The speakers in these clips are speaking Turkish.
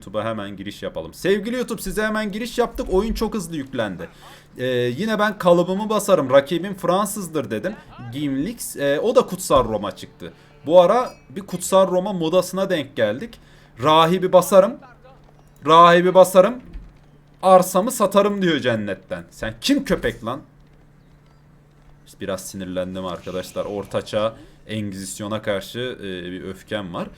YouTube'a hemen giriş yapalım. Sevgili YouTube size hemen giriş yaptık. Oyun çok hızlı yüklendi. Ee, yine ben kalıbımı basarım. Rakibim Fransızdır dedim. Gimlix. e, o da Kutsal Roma çıktı. Bu ara bir Kutsal Roma modasına denk geldik. Rahibi basarım. Rahibi basarım. Arsamı satarım diyor cennetten. Sen kim köpek lan? Biraz sinirlendim arkadaşlar. Ortaçağ Engizisyon'a karşı e, bir öfkem var.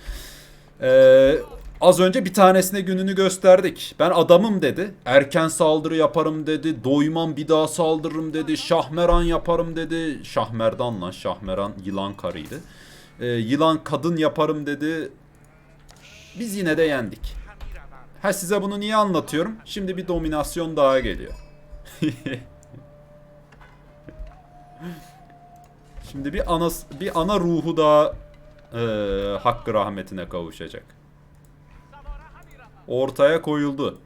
Ee, az önce bir tanesine gününü gösterdik. Ben adamım dedi. Erken saldırı yaparım dedi. Doymam bir daha saldırırım dedi. Şahmeran yaparım dedi. Şahmerdan lan. Şahmeran yılan karıydı. Ee, yılan kadın yaparım dedi. Biz yine de yendik. Ha size bunu niye anlatıyorum? Şimdi bir dominasyon daha geliyor. Şimdi bir ana bir ana ruhu daha eee, hakkı rahmetine kavuşacak. Ortaya koyuldu.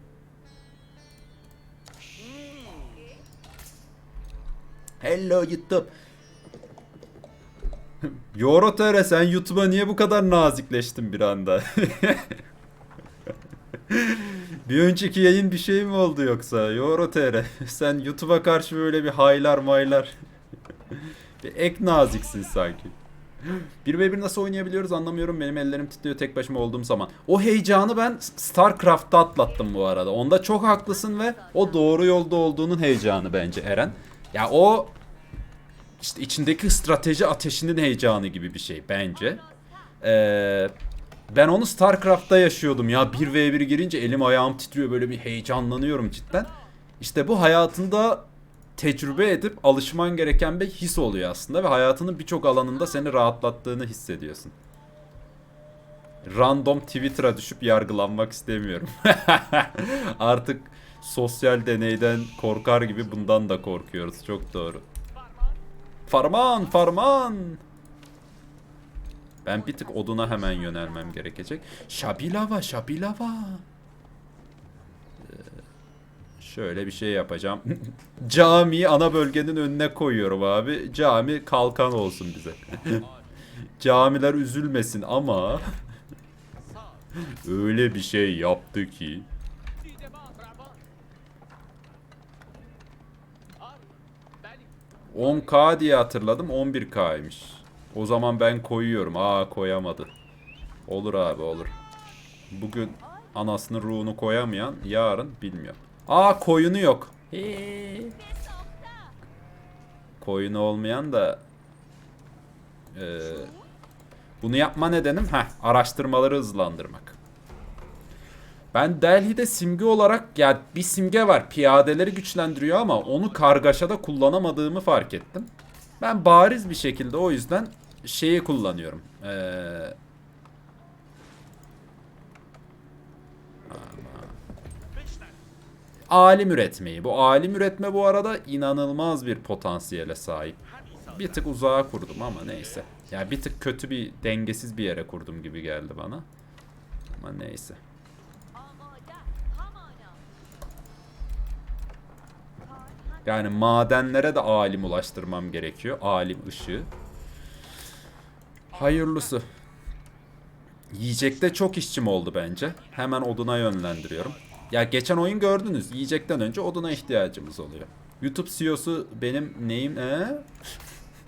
Hello YouTube. Yorotere sen YouTube'a niye bu kadar nazikleştin bir anda? bir önceki yayın bir şey mi oldu yoksa? Yorotere sen YouTube'a karşı böyle bir haylar maylar. bir ek naziksin sanki. 1 ve 1 nasıl oynayabiliyoruz anlamıyorum. Benim ellerim titriyor tek başıma olduğum zaman. O heyecanı ben StarCraft'ta atlattım bu arada. Onda çok haklısın ve o doğru yolda olduğunun heyecanı bence Eren. Ya o işte içindeki strateji ateşinin heyecanı gibi bir şey bence. Ee, ben onu StarCraft'ta yaşıyordum ya 1v1 girince elim ayağım titriyor böyle bir heyecanlanıyorum cidden. İşte bu hayatında tecrübe edip alışman gereken bir his oluyor aslında ve hayatının birçok alanında seni rahatlattığını hissediyorsun. Random Twitter'a düşüp yargılanmak istemiyorum. Artık sosyal deneyden korkar gibi bundan da korkuyoruz. Çok doğru. Farman, farman. Ben bir tık oduna hemen yönelmem gerekecek. Şabilava, şabilava. Şöyle bir şey yapacağım. Camiyi ana bölgenin önüne koyuyorum abi. Cami kalkan olsun bize. Camiler üzülmesin ama öyle bir şey yaptı ki 10k diye hatırladım 11k'ymış. O zaman ben koyuyorum. Aa koyamadı. Olur abi olur. Bugün anasının ruhunu koyamayan yarın bilmiyorum. Aa koyunu yok. Koyunu olmayan da eee, bunu yapma nedenim heh, araştırmaları hızlandırmak. Ben Delhi'de simge olarak ya bir simge var piyadeleri güçlendiriyor ama onu kargaşada kullanamadığımı fark ettim. Ben bariz bir şekilde o yüzden şeyi kullanıyorum. Ee, alim üretmeyi. Bu alim üretme bu arada inanılmaz bir potansiyele sahip. Bir tık uzağa kurdum ama neyse. Ya yani bir tık kötü bir dengesiz bir yere kurdum gibi geldi bana. Ama neyse. Yani madenlere de alim ulaştırmam gerekiyor. Alim ışığı. Hayırlısı. Yiyecekte çok işçim oldu bence. Hemen oduna yönlendiriyorum. Ya geçen oyun gördünüz. Yiyecekten önce oduna ihtiyacımız oluyor. YouTube CEO'su benim neyim? Ee?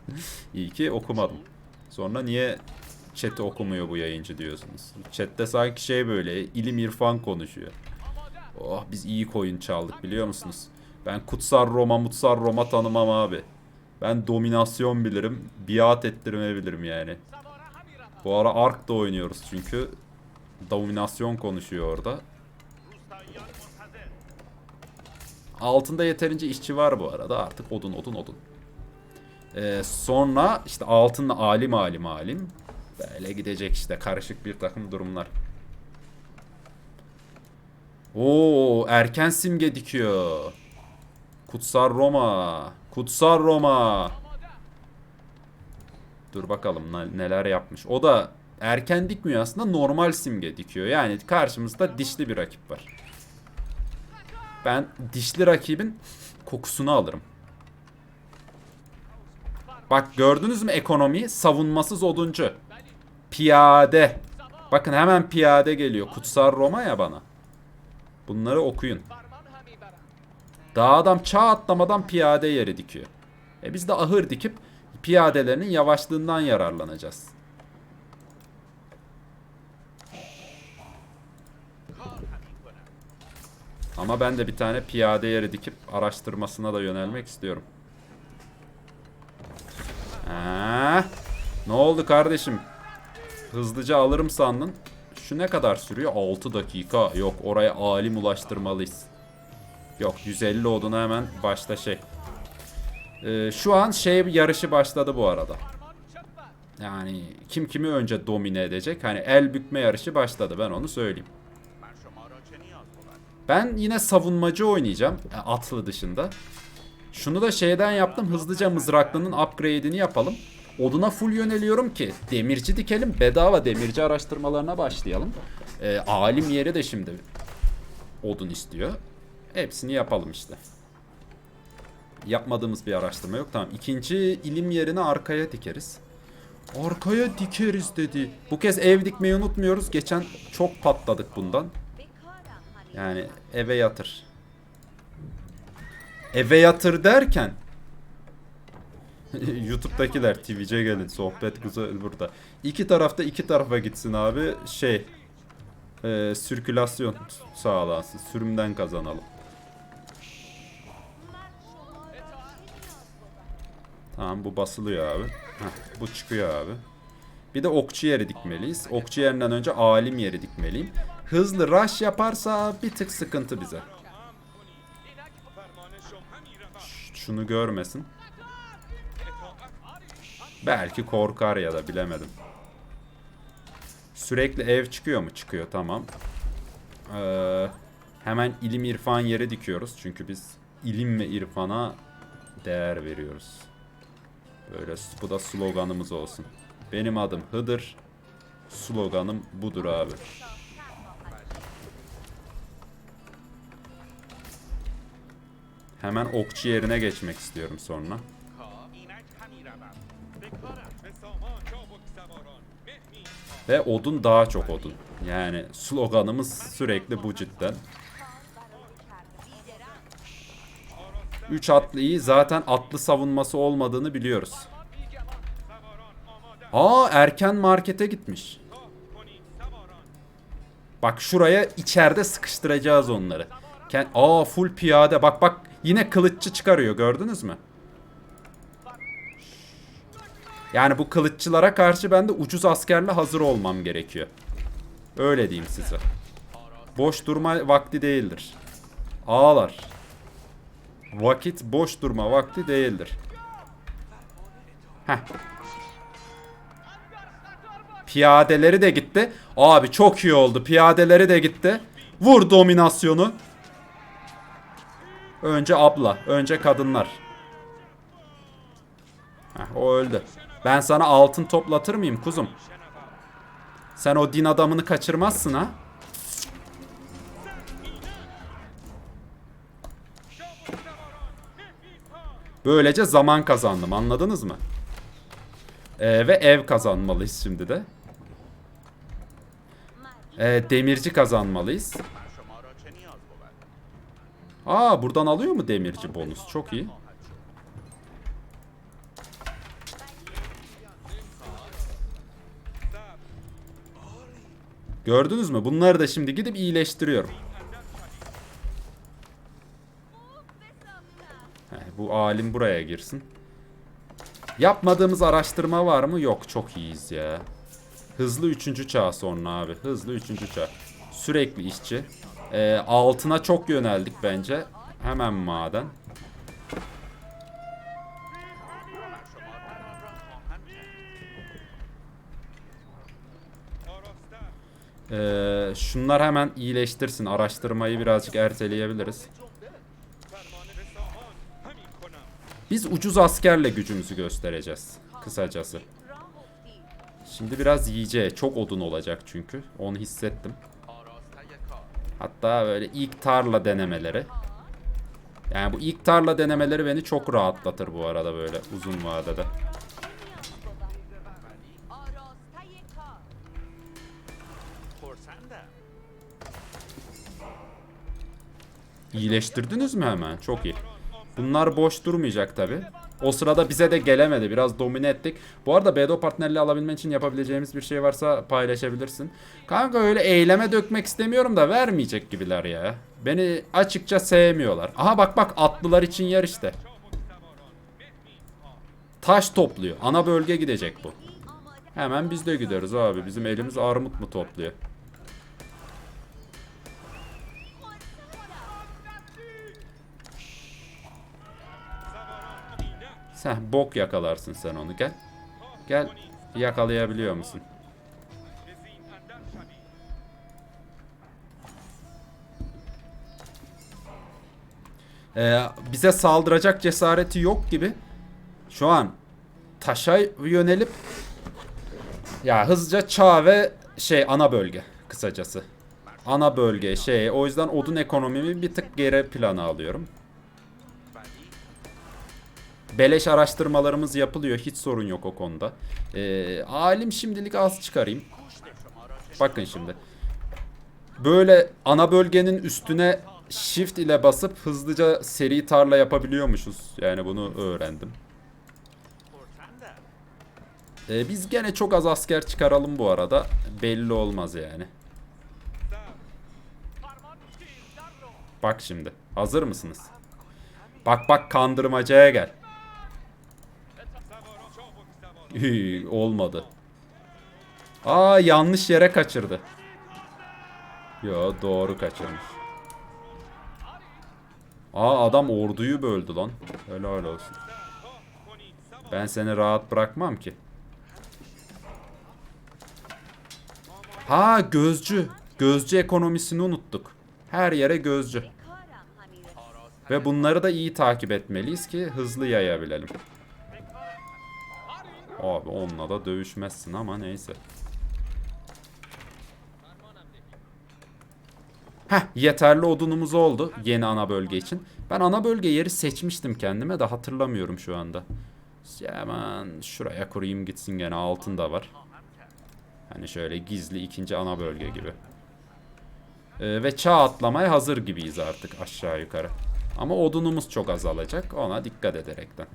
İyi ki okumadım. Sonra niye chat'i okumuyor bu yayıncı diyorsunuz. Chat'te sanki şey böyle ilim irfan konuşuyor. Oh biz iyi koyun çaldık biliyor musunuz? Ben kutsal Roma mutsal Roma tanımam abi. Ben dominasyon bilirim. Biat ettirmebilirim yani. Bu ara Ark da oynuyoruz çünkü. Dominasyon konuşuyor orada. Altında yeterince işçi var bu arada. Artık odun odun odun. Ee, sonra işte altınla alim alim alim. Böyle gidecek işte karışık bir takım durumlar. Oo erken simge dikiyor. Kutsal Roma. Kutsal Roma. Dur bakalım ne- neler yapmış. O da erken dikmiyor aslında normal simge dikiyor. Yani karşımızda dişli bir rakip var. Ben dişli rakibin kokusunu alırım. Bak gördünüz mü ekonomiyi? Savunmasız oduncu. Piyade. Bakın hemen piyade geliyor. Kutsal Roma ya bana. Bunları okuyun. Daha adam çağ atlamadan piyade yeri dikiyor. E biz de ahır dikip piyadelerinin yavaşlığından yararlanacağız. Ama ben de bir tane piyade yeri dikip araştırmasına da yönelmek istiyorum. Ha, ne oldu kardeşim? Hızlıca alırım sandın. Şu ne kadar sürüyor? 6 dakika. Yok oraya alim ulaştırmalıyız. Yok 150 oduna hemen başta şey. Ee, şu an şey yarışı başladı bu arada. Yani kim kimi önce domine edecek? Hani el bükme yarışı başladı ben onu söyleyeyim. Ben yine savunmacı oynayacağım. e, Atlı dışında. Şunu da şeyden yaptım. Hızlıca mızraklının upgrade'ini yapalım. Oduna full yöneliyorum ki demirci dikelim. Bedava demirci araştırmalarına başlayalım. Ee, alim yeri de şimdi odun istiyor. Hepsini yapalım işte. Yapmadığımız bir araştırma yok. Tamam. İkinci ilim yerini arkaya dikeriz. Arkaya dikeriz dedi. Bu kez ev dikmeyi unutmuyoruz. Geçen çok patladık bundan. Yani eve yatır. Eve yatır derken YouTube'dakiler Twitch'e gelin sohbet güzel burada. İki tarafta iki tarafa gitsin abi şey e, sirkülasyon sağlansın sürümden kazanalım. Tamam bu basılıyor abi. Heh, bu çıkıyor abi. Bir de okçu yeri dikmeliyiz. Okçu yerinden önce alim yeri dikmeliyim. Hızlı rush yaparsa bir tık sıkıntı bize. Şunu görmesin. Belki korkar ya da bilemedim. Sürekli ev çıkıyor mu? Çıkıyor tamam. Ee, hemen ilim irfan yeri dikiyoruz. Çünkü biz ilim ve irfana değer veriyoruz. Böyle bu da sloganımız olsun. Benim adım Hıdır. Sloganım budur abi. Hemen okçu yerine geçmek istiyorum sonra. Ve odun daha çok odun. Yani sloganımız sürekli bu cidden. 3 atlıyı zaten atlı savunması olmadığını biliyoruz. Aa erken markete gitmiş. Bak şuraya içeride sıkıştıracağız onları. Aa full piyade bak bak yine kılıççı çıkarıyor gördünüz mü? Yani bu kılıççılara karşı ben de ucuz askerle hazır olmam gerekiyor. Öyle diyeyim size. Boş durma vakti değildir. Ağlar. Vakit boş durma vakti değildir. Heh. Piyadeleri de gitti. Abi çok iyi oldu. Piyadeleri de gitti. Vur dominasyonu. Önce abla. Önce kadınlar. Heh, o öldü. Ben sana altın toplatır mıyım kuzum? Sen o din adamını kaçırmazsın ha? Böylece zaman kazandım anladınız mı? Ee, ve ev kazanmalıyız şimdi de. Ee, demirci kazanmalıyız. Aa buradan alıyor mu demirci bonus? Çok iyi. Gördünüz mü? Bunları da şimdi gidip iyileştiriyorum. Heh, bu alim buraya girsin. Yapmadığımız araştırma var mı? Yok. Çok iyiyiz ya. Hızlı 3. çağ sonra abi. Hızlı 3. çağ. Sürekli işçi. E, altına çok yöneldik bence. Hemen maden. Ee, şunlar hemen iyileştirsin. Araştırmayı birazcık erteleyebiliriz. Biz ucuz askerle gücümüzü göstereceğiz. Kısacası. Şimdi biraz yiyeceğe. Çok odun olacak çünkü. Onu hissettim. Hatta böyle ilk tarla denemeleri. Yani bu ilk tarla denemeleri beni çok rahatlatır bu arada böyle uzun vadede. İyileştirdiniz mi hemen? Çok iyi. Bunlar boş durmayacak tabi. O sırada bize de gelemedi. Biraz domine ettik. Bu arada BDO partnerliği alabilmen için yapabileceğimiz bir şey varsa paylaşabilirsin. Kanka öyle eyleme dökmek istemiyorum da vermeyecek gibiler ya. Beni açıkça sevmiyorlar. Aha bak bak atlılar için yer işte. Taş topluyor. Ana bölge gidecek bu. Hemen biz de gidiyoruz abi. Bizim elimiz armut mu topluyor? Sen bok yakalarsın sen onu gel. Gel yakalayabiliyor musun? Ee, bize saldıracak cesareti yok gibi. Şu an taşa yönelip ya hızlıca çağ ve şey ana bölge kısacası. Ana bölge şey o yüzden odun ekonomimi bir tık geri plana alıyorum. Beleş araştırmalarımız yapılıyor. Hiç sorun yok o konuda. Ee, alim şimdilik az çıkarayım. Bakın şimdi. Böyle ana bölgenin üstüne shift ile basıp hızlıca seri tarla yapabiliyormuşuz. Yani bunu öğrendim. Ee, biz gene çok az asker çıkaralım bu arada. Belli olmaz yani. Bak şimdi. Hazır mısınız? Bak bak kandırmacaya gel. Olmadı. Aa yanlış yere kaçırdı. Yo doğru kaçırmış. Aa adam orduyu böldü lan. Helal olsun. Ben seni rahat bırakmam ki. Ha gözcü. Gözcü ekonomisini unuttuk. Her yere gözcü. Ve bunları da iyi takip etmeliyiz ki hızlı yayabilelim. Abi onunla da dövüşmezsin ama neyse. Heh yeterli odunumuz oldu yeni ana bölge için. Ben ana bölge yeri seçmiştim kendime de hatırlamıyorum şu anda. Hemen şuraya kurayım gitsin gene altında var. Hani şöyle gizli ikinci ana bölge gibi. Ee, ve çağ atlamaya hazır gibiyiz artık aşağı yukarı. Ama odunumuz çok azalacak. Ona dikkat ederekten.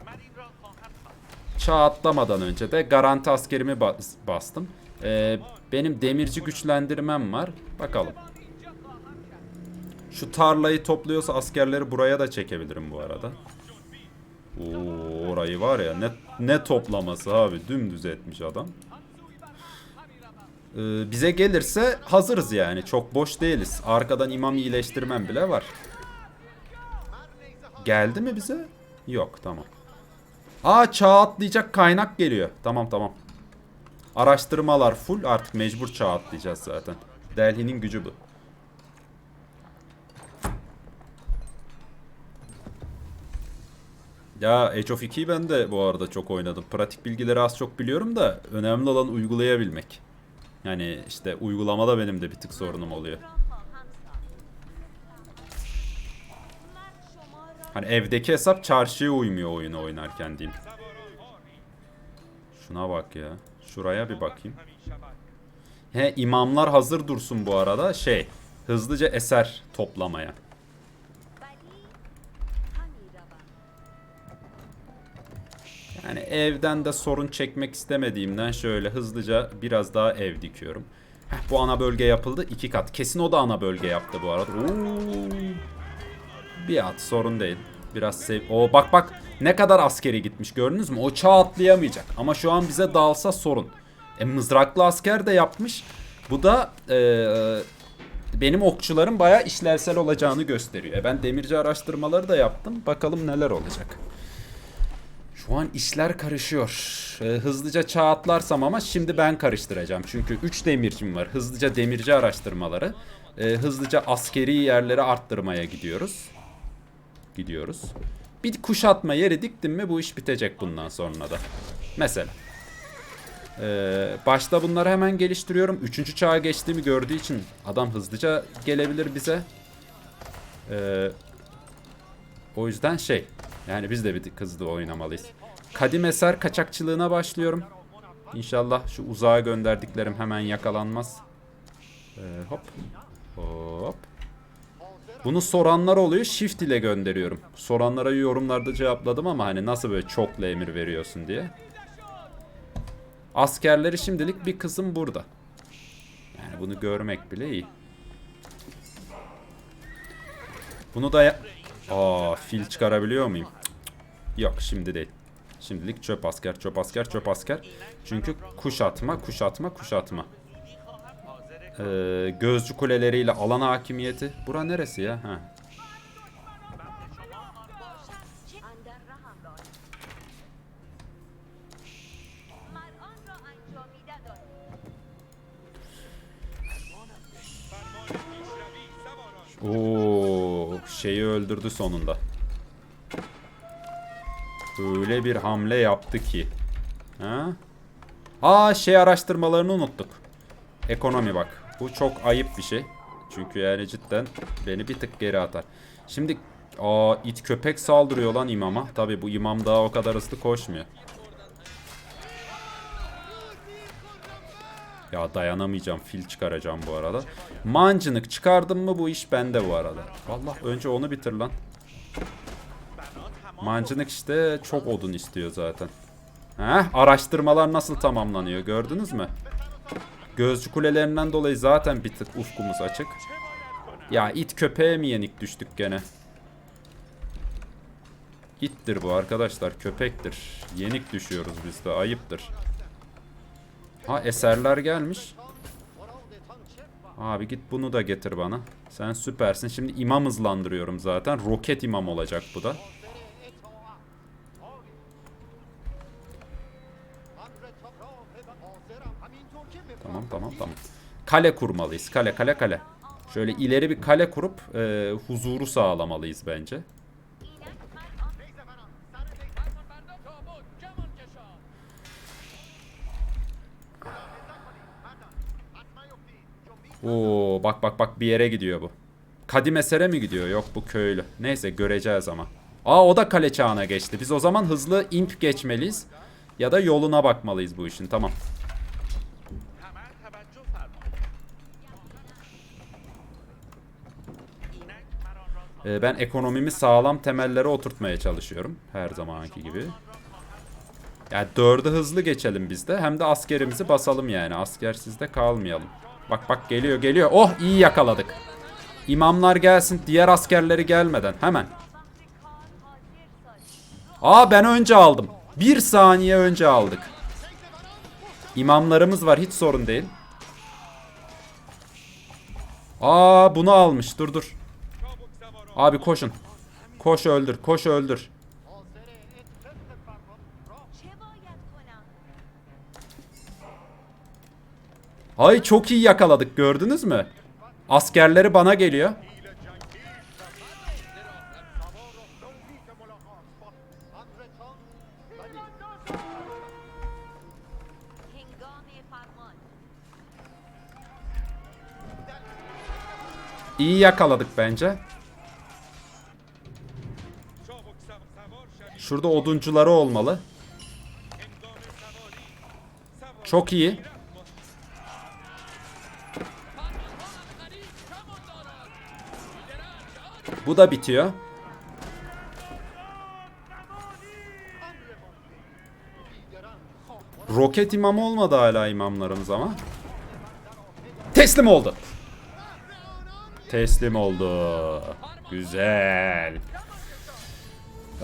Çağ atlamadan önce de garanti askerimi bas- bastım. Ee, benim demirci güçlendirmem var. Bakalım. Şu tarlayı topluyorsa askerleri buraya da çekebilirim bu arada. Oo, orayı var ya ne ne toplaması abi dümdüz etmiş adam. Ee, bize gelirse hazırız yani. Çok boş değiliz. Arkadan imam iyileştirmem bile var. Geldi mi bize? Yok tamam. Aa çağ atlayacak kaynak geliyor. Tamam tamam. Araştırmalar full artık mecbur çağ atlayacağız zaten. Delhi'nin gücü bu. Ya Age of 2'yi ben de bu arada çok oynadım. Pratik bilgileri az çok biliyorum da önemli olan uygulayabilmek. Yani işte uygulamada benim de bir tık sorunum oluyor. Hani evdeki hesap çarşıya uymuyor oyunu oynarken diyeyim. Şuna bak ya. Şuraya bir bakayım. He imamlar hazır dursun bu arada. Şey hızlıca eser toplamaya. Yani evden de sorun çekmek istemediğimden şöyle hızlıca biraz daha ev dikiyorum. Heh, bu ana bölge yapıldı. iki kat. Kesin o da ana bölge yaptı bu arada. Oo. Bir at sorun değil. Biraz sev... O bak bak ne kadar askeri gitmiş gördünüz mü? O çağ atlayamayacak. Ama şu an bize dalsa sorun. E mızraklı asker de yapmış. Bu da eee, benim okçuların bayağı işlevsel olacağını gösteriyor. E ben demirci araştırmaları da yaptım. Bakalım neler olacak. Şu an işler karışıyor. Ee, hızlıca çağ atlarsam ama şimdi ben karıştıracağım. Çünkü 3 demircim var. Hızlıca demirci araştırmaları. Ee, hızlıca askeri yerleri arttırmaya gidiyoruz. Gidiyoruz. Bir kuşatma yeri diktim mi bu iş bitecek bundan sonra da. Mesela. Ee, başta bunları hemen geliştiriyorum. Üçüncü çağa geçtiğimi gördüğü için adam hızlıca gelebilir bize. Ee, o yüzden şey yani biz de bir hızlı oynamalıyız. Kadim eser kaçakçılığına başlıyorum. İnşallah şu uzağa gönderdiklerim hemen yakalanmaz. Ee, hop. Hop. Bunu soranlar oluyor. Shift ile gönderiyorum. Soranlara yorumlarda cevapladım ama hani nasıl böyle çokla emir veriyorsun diye. Askerleri şimdilik bir kızım burada. Yani bunu görmek bile iyi. Bunu da. Aa, fil çıkarabiliyor muyum? Yok şimdi değil. Şimdilik çöp asker, çöp asker, çöp asker. Çünkü kuşatma, kuşatma, kuşatma. Ee, gözcü kuleleriyle alan hakimiyeti. Bura neresi ya? Ha. Oo, şeyi öldürdü sonunda. Öyle bir hamle yaptı ki. Ha? Aa şey araştırmalarını unuttuk. Ekonomi bak. Bu çok ayıp bir şey. Çünkü yani cidden beni bir tık geri atar. Şimdi aa it köpek saldırıyor lan imama. Tabi bu imam daha o kadar hızlı koşmuyor. Ya dayanamayacağım. Fil çıkaracağım bu arada. Mancınık çıkardım mı bu iş bende bu arada. Allah önce onu bitir lan. Mancınık işte çok odun istiyor zaten. Heh, araştırmalar nasıl tamamlanıyor gördünüz mü? Gözcü kulelerinden dolayı zaten bir tık ufkumuz açık. Ya it köpeğe mi yenik düştük gene? İttir bu arkadaşlar köpektir. Yenik düşüyoruz biz de ayıptır. Ha eserler gelmiş. Abi git bunu da getir bana. Sen süpersin. Şimdi imam hızlandırıyorum zaten. Roket imam olacak bu da. Tamam tamam tamam. Kale kurmalıyız. Kale kale kale. Şöyle ileri bir kale kurup e, huzuru sağlamalıyız bence. Oo bak bak bak bir yere gidiyor bu. Kadim esere mi gidiyor? Yok bu köylü. Neyse göreceğiz ama. Aa o da kale çağına geçti. Biz o zaman hızlı imp geçmeliyiz. Ya da yoluna bakmalıyız bu işin. Tamam. Ee, ben ekonomimi sağlam temellere oturtmaya çalışıyorum. Her zamanki gibi. Yani dördü hızlı geçelim biz de. Hem de askerimizi basalım yani. Askersizde kalmayalım. Bak bak geliyor geliyor. Oh iyi yakaladık. İmamlar gelsin. Diğer askerleri gelmeden. Hemen. Aa ben önce aldım. Bir saniye önce aldık. İmamlarımız var hiç sorun değil. Aa bunu almış dur dur. Abi koşun. Koş öldür. Koş öldür. Ay çok iyi yakaladık gördünüz mü? Askerleri bana geliyor. İyi yakaladık bence. Şurada oduncuları olmalı. Çok iyi. Bu da bitiyor. Roket imam olmadı hala imamlarımız ama. Teslim oldu. Teslim oldu. Güzel.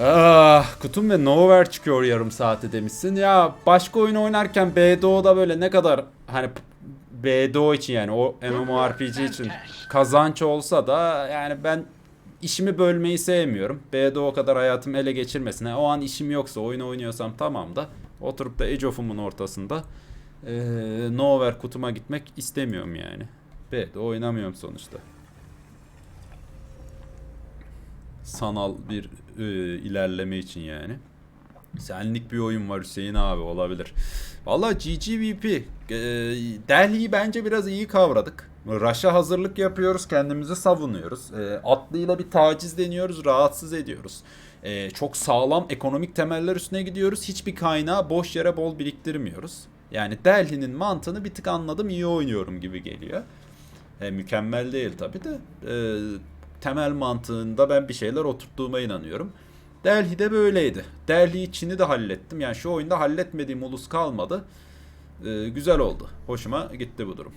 Ah, kutum ve Nowhere çıkıyor yarım saate demişsin. Ya başka oyun oynarken BDO'da böyle ne kadar hani BDO için yani o MMORPG için kazanç olsa da yani ben işimi bölmeyi sevmiyorum. BDO kadar hayatım ele geçirmesin. Ha, o an işim yoksa oyun oynuyorsam tamam da oturup da Age of'umun ortasında eee Nowhere kutuma gitmek istemiyorum yani. BDO oynamıyorum sonuçta sanal bir e, ilerleme için yani. Senlik bir oyun var Hüseyin abi olabilir. Valla GGVP e, Delhi'yi bence biraz iyi kavradık. Rush'a hazırlık yapıyoruz, kendimizi savunuyoruz. E, atlıyla bir taciz deniyoruz, rahatsız ediyoruz. E, çok sağlam ekonomik temeller üstüne gidiyoruz. Hiçbir kaynağı boş yere bol biriktirmiyoruz. Yani Delhi'nin mantığını bir tık anladım, iyi oynuyorum gibi geliyor. E, mükemmel değil tabi de. E, temel mantığında ben bir şeyler oturttuğuma inanıyorum. Delhi'de böyleydi. Delhi içini de hallettim. Yani şu oyunda halletmediğim ulus kalmadı. Ee, güzel oldu. Hoşuma gitti bu durum.